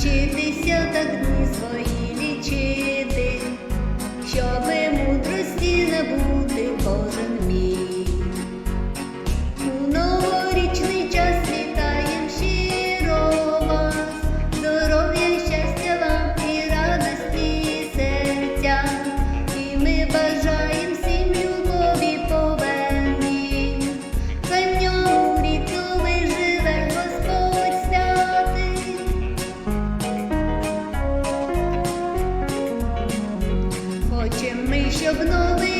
вчитися та дні свої лічити, щоби мудрості набути кожен мій. Ми щоб новий